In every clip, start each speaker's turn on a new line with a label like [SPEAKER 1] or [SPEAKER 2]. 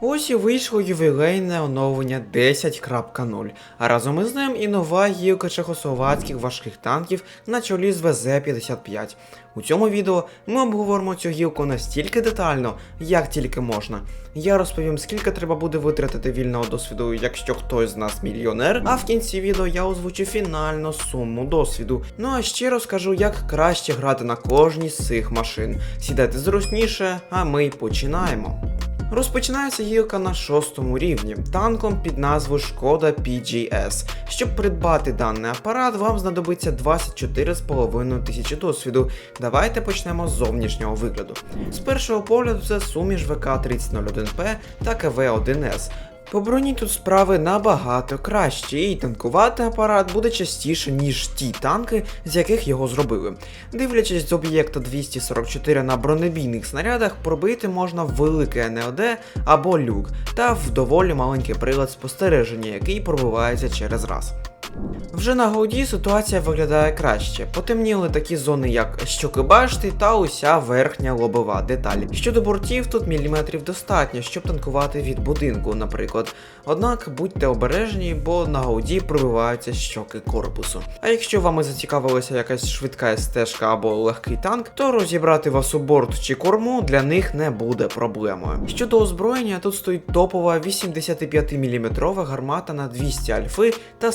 [SPEAKER 1] Ось і вийшло ювілейне оновлення 10.0, а разом із ним і нова гілка чехословацьких важких танків на чолі з ВЗ-55. У цьому відео ми обговоримо цю гілку настільки детально, як тільки можна. Я розповім, скільки треба буде витратити вільного досвіду, якщо хтось з нас мільйонер, а в кінці відео я озвучу фінальну суму досвіду. Ну а ще розкажу, як краще грати на кожній з цих машин. Сідайте зручніше, а ми починаємо. Розпочинається гілка на шостому рівні танком під назвою Шкода PGS. Щоб придбати даний апарат, вам знадобиться 24,5 тисячі досвіду. Давайте почнемо з зовнішнього вигляду. З першого погляду це суміш ВК-3001П та КВ-1С. По броні тут справи набагато кращі, і танкувати апарат буде частіше, ніж ті танки, з яких його зробили. Дивлячись з об'єкта 244 на бронебійних снарядах, пробити можна велике НЛД або люк, та в доволі маленький прилад спостереження, який пробивається через раз. Вже на голді ситуація виглядає краще. Потемніли такі зони, як щоки башти та уся верхня лобова деталь. Щодо бортів, тут міліметрів достатньо, щоб танкувати від будинку, наприклад. Однак будьте обережні, бо на голді пробиваються щоки корпусу. А якщо вами зацікавилася якась швидка стежка або легкий танк, то розібрати вас у борт чи корму для них не буде проблемою. Щодо озброєння, тут стоїть топова 85 мм гармата на 200 альфи та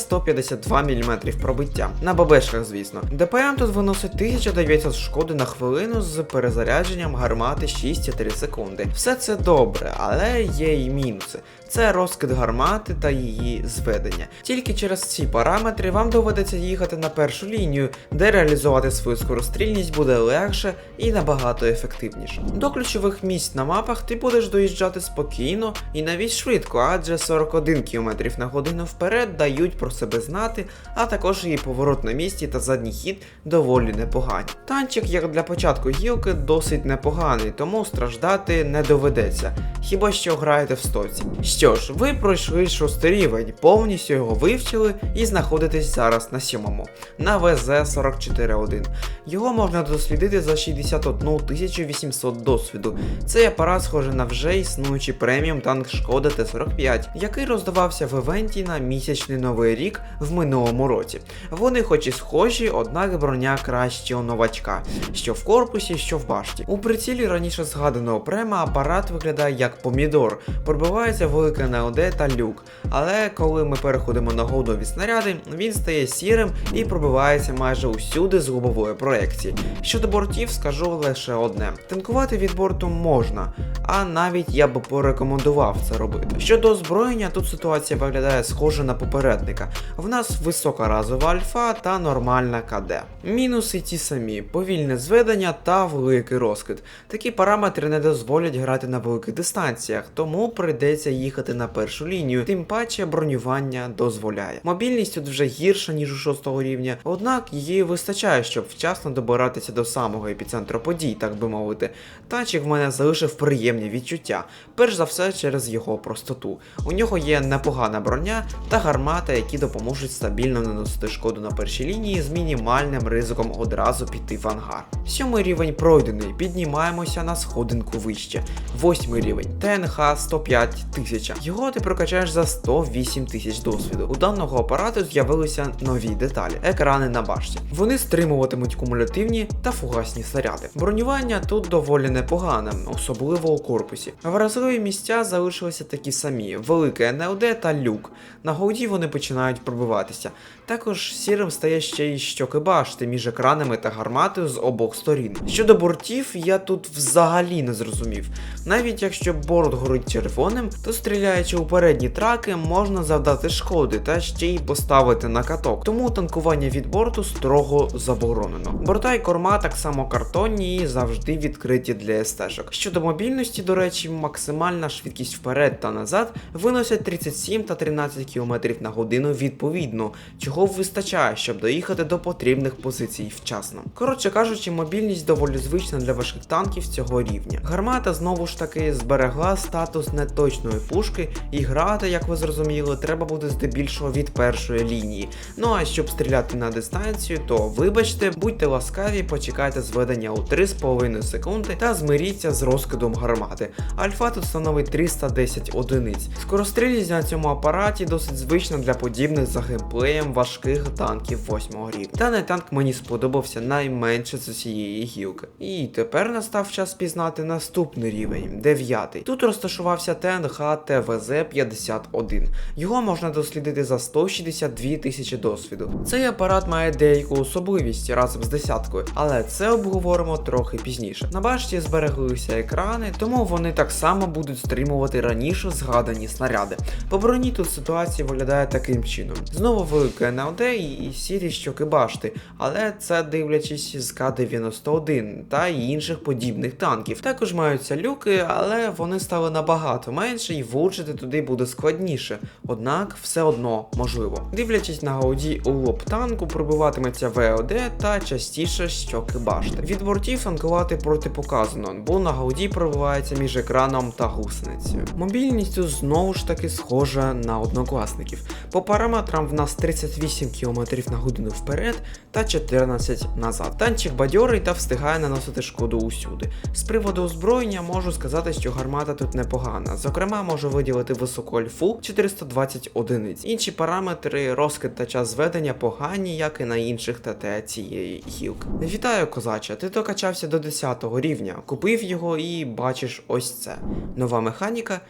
[SPEAKER 1] 152 мм пробиття. На бабешках, звісно. ДПМ тут виносить 1900 шкоди на хвилину з перезарядженням гармати 6,3 секунди. Все це добре, але є й мінуси. Це розкид гармати та її зведення. Тільки через ці параметри вам доведеться їхати на першу лінію, де реалізувати свою скорострільність буде легше і набагато ефективніше. До ключових місць на мапах ти будеш доїжджати спокійно і навіть швидко, адже 41 км на годину вперед дають про себе знати, а також і поворот на місці та задній хід доволі непогані. Танчик, як для початку гілки, досить непоганий, тому страждати не доведеться, хіба що граєте в стоці. Що ж, ви пройшли шостий рівень, повністю його вивчили і знаходитесь зараз на сьомому, на ВЗ-44-1. Його можна дослідити за 61 800 досвіду. Цей апарат схожий на вже існуючий преміум танк Шкода Т-45, який роздавався в івенті на місячний новий рік в минулому році. Вони хоч і схожі, однак броня краще у новачка, що в корпусі, що в башті. У прицілі раніше згаданого према апарат виглядає як помідор, пробивається велике НЛД та люк. Але коли ми переходимо на голдові снаряди, він стає сірим і пробивається майже усюди з губової проекції. Щодо бортів, скажу лише одне: танкувати від борту можна, а навіть я би порекомендував це робити. Щодо озброєння, тут ситуація виглядає схоже на попередника. В нас висока разова альфа та нормальна КД. Мінуси ті самі: повільне зведення та великий розкид. Такі параметри не дозволять грати на великих дистанціях, тому прийдеться їхати на першу лінію, тим паче бронювання дозволяє. Мобільність тут вже гірша, ніж у 6 рівня, однак її вистачає, щоб вчасно добиратися до самого епіцентру подій, так би мовити. Танчик в мене залишив приємні відчуття, перш за все через його простоту. У нього є непогана броня та гармата, які допоможуть стабільно наносити шкоду на першій лінії з мінімальним ризиком одразу піти в ангар. Сьомий рівень пройдений, піднімаємося на сходинку вище. Восьмий рівень ТНХ 105 тисяч. Його ти прокачаєш за 108 тисяч досвіду. У даного апарату з'явилися нові деталі, екрани на башті. Вони стримуватимуть кумулятивні та фугасні снаряди. Бронювання тут доволі непогане, особливо у корпусі. Вразливі місця залишилися такі самі: велике НЛД та люк. На голді вони починають пробиватися. Також сірим стає ще й щоки башти між екранами та гарматою з обох сторін. Щодо бортів, я тут взагалі не зрозумів. Навіть якщо борт горить червоним, то стріляючи у передні траки, можна завдати шкоди та ще й поставити на каток. Тому танкування від борту строго заборонено. Борта й корма так само картонні і завжди відкриті для СТ-шок. Щодо мобільності, до речі, максимальна швидкість вперед та назад виносять 37 та 13 км на годину відповідно, чого цього вистачає, щоб доїхати до потрібних позицій вчасно. Коротше кажучи, мобільність доволі звична для важких танків цього рівня. Гармата знову ж таки зберегла статус неточної пушки, і грати, як ви зрозуміли, треба буде здебільшого від першої лінії. Ну а щоб стріляти на дистанцію, то вибачте, будьте ласкаві, почекайте зведення у 3,5 секунди та змиріться з розкидом гармати. Альфа тут становить 310 одиниць. Скорострільність на цьому апараті досить звична для подібних за геймплеєм важких танків 8 рівня. Даний танк мені сподобався найменше з усієї гілки. І тепер настав час пізнати наступний рівень, 9. Тут розташувався ТНХ ТВЗ-51. Його можна дослідити за 162 тисячі досвіду. Цей апарат має деяку особливість разом з десяткою, але це обговоримо трохи пізніше. На башті збереглися екрани, тому вони так само будуть стримувати раніше згадані снаряди. По броні тут ситуація виглядає таким чином. Знову велика НЛД і сірі щоки башти, але це дивлячись з К-91 та інших подібних танків. Також маються люки, але вони стали набагато менше і влучити туди буде складніше. Однак все одно можливо. Дивлячись на гауді у лоб танку, пробиватиметься ВОД та частіше щоки башти. Від бортів танкувати протипоказано, бо на гауді пробивається між екраном та гусеницею. Мобільність тут знову ж таки схожа на однокласників. По параметрам в нас 38 км на годину вперед та 14 назад. Танчик бадьорий та встигає наносити шкоду усюди. З приводу озброєння можу сказати, що гармата тут непогана. Зокрема, можу виділити високу альфу 420 одиниць. Інші параметри, розкид та час зведення погані, як і на інших ТТ цієї гілки. Вітаю, козача, ти докачався до 10 рівня, купив його і бачиш ось це. Нова механіка.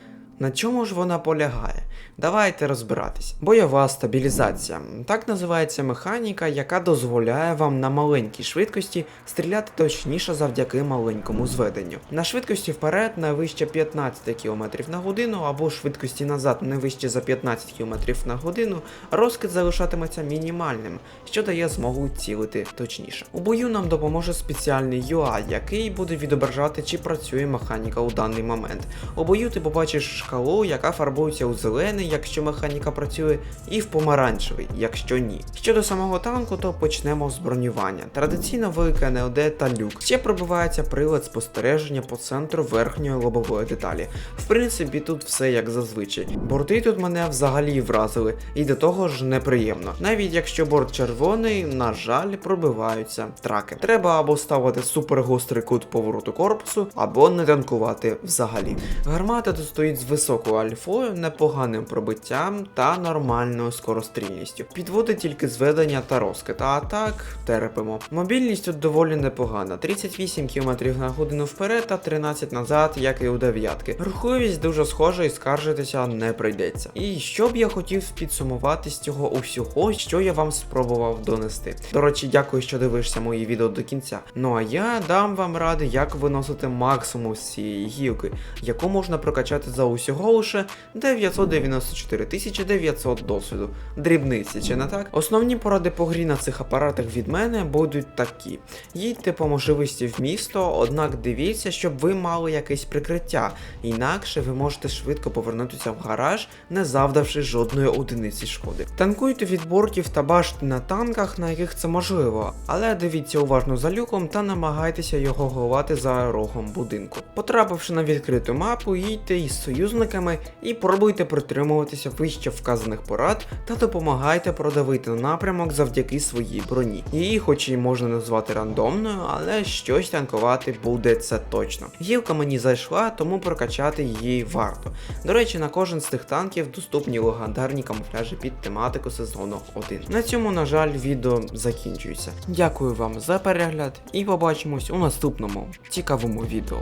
[SPEAKER 1] На чому ж вона полягає? Давайте розбиратись. Бойова стабілізація. Так називається механіка, яка дозволяє вам на маленькій швидкості стріляти точніше завдяки маленькому зведенню. На швидкості вперед не вище 15 км на годину або швидкості назад не вище за 15 км на годину, розкид залишатиметься мінімальним, що дає змогу цілити точніше. У бою нам допоможе спеціальний UI, який буде відображати, чи працює механіка у даний момент. У бою ти побачиш шкалу, яка фарбується у зелений, якщо механіка працює, і в помаранчевий, якщо ні. Щодо самого танку, то почнемо з бронювання. Традиційно велика НЛД та люк. Ще пробивається прилад спостереження по центру верхньої лобової деталі. В принципі, тут все як зазвичай. Борти тут мене взагалі вразили, і до того ж неприємно. Навіть якщо борт червоний, на жаль, пробиваються траки. Треба або ставити супергострий кут повороту корпусу, або не танкувати взагалі. Гармата тут стоїть з високою альфою, непоганим пробиттям та нормальною скорострільністю. Підводить тільки зведення та розкид, а так терпимо. Мобільність тут доволі непогана: 38 км на годину вперед та 13 назад, як і у дев'ятки. Рухливість дуже схожа і скаржитися не прийдеться. І що б я хотів підсумувати з цього усього, що я вам спробував донести. До речі, дякую, що дивишся мої відео до кінця. Ну а я дам вам ради, як виносити максимум з цієї гілки, яку можна прокачати за усього лише 994 900 досвіду. Дрібниці, чи не так? Основні поради по грі на цих апаратах від мене будуть такі: їдьте по можливості в місто, однак дивіться, щоб ви мали якесь прикриття, інакше ви можете швидко повернутися в гараж, не завдавши жодної одиниці шкоди. Танкуйте від бортів та башти на танках, на яких це можливо, але дивіться уважно за люком та намагайтеся його ховати за рогом будинку. Потрапивши на відкриту мапу, їдьте із союзниками і пробуйте притримуватися вище вказаних порад та допомагайте продавити напрямок завдяки своїй броні. Її, хоч і можна назвати рандомною, але щось танкувати буде це точно. Гілка мені зайшла, тому прокачати її варто. До речі, на кожен з тих танків доступні легендарні камуфляжі під тематику сезону 1. На цьому, на жаль, відео закінчується. Дякую вам за перегляд і побачимось у наступному цікавому відео.